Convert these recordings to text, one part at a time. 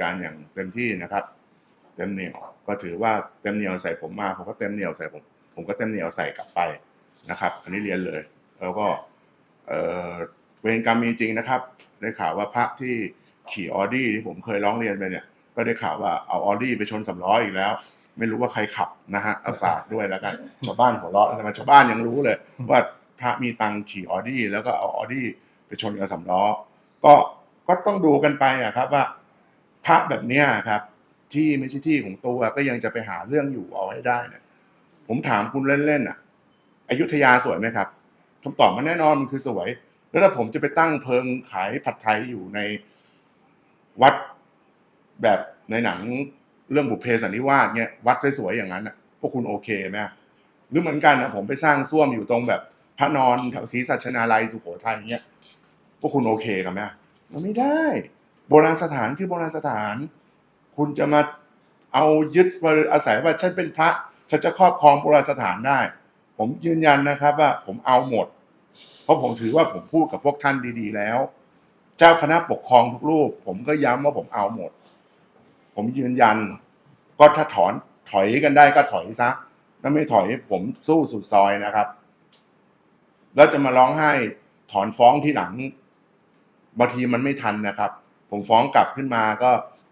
การอย่างเต็มที่นะครับ เต็มเหนียวก็ถือว่าเต็มเหนียวใส่ผมมาผมก็เต็มเหนียวใส่ผม ผมก็เต็มเหนียวใส่กลับไปนะครับ อันนี้เรียนเลย แล้วก็เวรกรรมมีจริงนะครับ ได้ข่าวว่าพระที่ขี่ออดี้ที่ผมเคยร้องเรียนไปเนี่ย ก็ได้ข่าวว่าเอาออดี้ไปชนสำล้ออีกแล้ว ไม่รู้ว่าใครขับนะฮะอาฝากด้วยแล้วกันชาวบ้านหัวเราะแต่ชาวบ้านยังรู้เลย ว่าพระมีตังขี่ออดี้แล้วก็เอาออดี้ไปชนกับสำล้อก็ก็ต้องดูกันไปอะครับว่า พระแบบเนี้ยครับ ที่ไม่ใช่ที่ของตัวก็ยังจะไปหาเรื่องอยู่เอาให้ได้เนี่ยผมถามคุณเล่นๆอะอยุธยาสวยไหมครับคำตอบมันแน่นอนมันคือสวย แล้วถ้าผมจะไปตั้งเพิงขายผัดไทยอยู่ในวัดแบบในหนังเรื่องบุพเพสันนิวาสเนี่ยวัดสวยๆอย่างนั้นอะพวกคุณโอเคไหมหรือเหมือนกันนะผมไปสร้างส้วมอยู่ตรงแบบพระนอนแถวศรีสัชนาลัยสุโขทัยเงี้ยพวกคุณโอเคกันไหมมันไม่ได้ โบราณสถานคือโบราณสถาน คุณจะมาเอายึดว่าอาศัยว่าฉันเป็นพระฉันจะครอบครองโบราณสถานได้ ผมยืนยันนะครับว่าผมเอาหมด เพราะผมถือว่าผมพูดกับพวกท่านดีๆ แล้ว เจ้าคณะปกครองทุกรูป ผมก็ย้ำว่าผมเอาหมด ผมยืนยัน ก็ถ้าถอนถอยกันได้ก็ถอยซะถ้าไม่ถอยผมสู้สุดซอยนะครับ แล้วจะมาร้องไห้ถอนฟ้องที่หลังบางทีมันไม่ทันนะครับ ผมฟ้องกลับขึ้นมาก็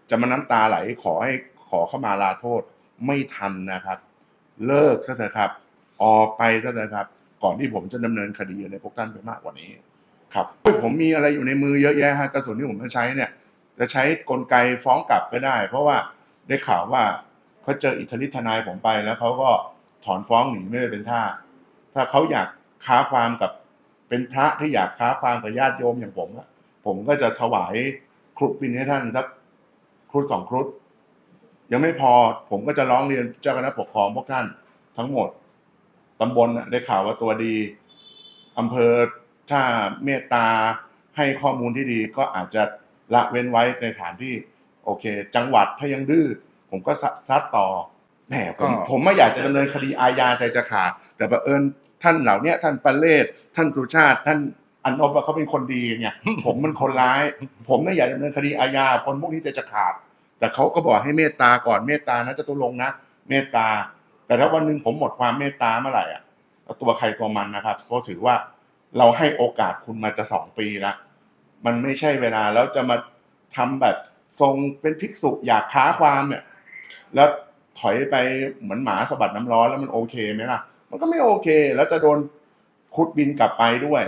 จะมาน้ำตาไหลขอให้ขอเข้ามาลาโทษไม่ทันนะครับ เลิกซะเถอะครับ ออกไปซะเถอะครับ ก่อนที่ผมจะดำเนินคดีอะไรพวกท่านไปมากกว่านี้ ครับผมมีอะไรอยู่ในมือเยอะแยะฮะกระสุนที่ผมจะใช้เนี่ย จะใช้กลไกฟ้องกลับก็ได้ เพราะว่าได้ข่าวว่าเขาเจออิทธิฤทธิทนายผมไปแล้วเขาก็ถอนฟ้องหนีไม่ได้เป็นท่า ถ้าเขาอยากค้าความกับเป็นพระที่อยากค้าความกับญาติโยมอย่างผมผมก็จะถวาย ครุฑบินให้ท่านสักครุฑสองครุฑยังไม่พอผมก็จะร้องเรียนเจ้าคณะปกครองพวกท่านทั้งหมดตำบลน่ะได้ข่าวว่าตัวดีอำเภอถ้าเมตตาให้ข้อมูลที่ดีก็อาจจะละเว้นไว้ในฐานที่ โอเค จังหวัดถ้ายังดื้อผมก็ซัดซัดต่อแหมผมก็ผมไม่อยากจะดำเนินคดีอาญาใจจะขาดแต่บังเอิญท่านเหล่าเนี้ยท่านปเลศท่านสุชาติท่าน อันนบว่าเขาเป็นคนดีไงผมมันคนร้าย ผมไม่อยากดำเนินคดีอาญาคนพวกนี้ใจจะขาด แต่เขาก็บอกให้เมตตาก่อนเมตตานะจะตุลงนะเมตตา แต่ถ้าวันหนึ่งผมหมดความเมตตาเมื่อไหร่อะตัวใครตัวมันนะครับเพราะถือว่าเราให้โอกาสคุณมาจะสองปีล้วมันไม่ใช่เวลาแล้วจะมาทำแบบทรงเป็นภิกษุอยากค้าความเนี่ย แล้วถอยไปเหมือนหมาสะบัดน้ำร้อนแล้วมันโอเคไหมล่ะ มันก็ไม่โอเค แล้วจะโดนคุดบินกลับไปด้วย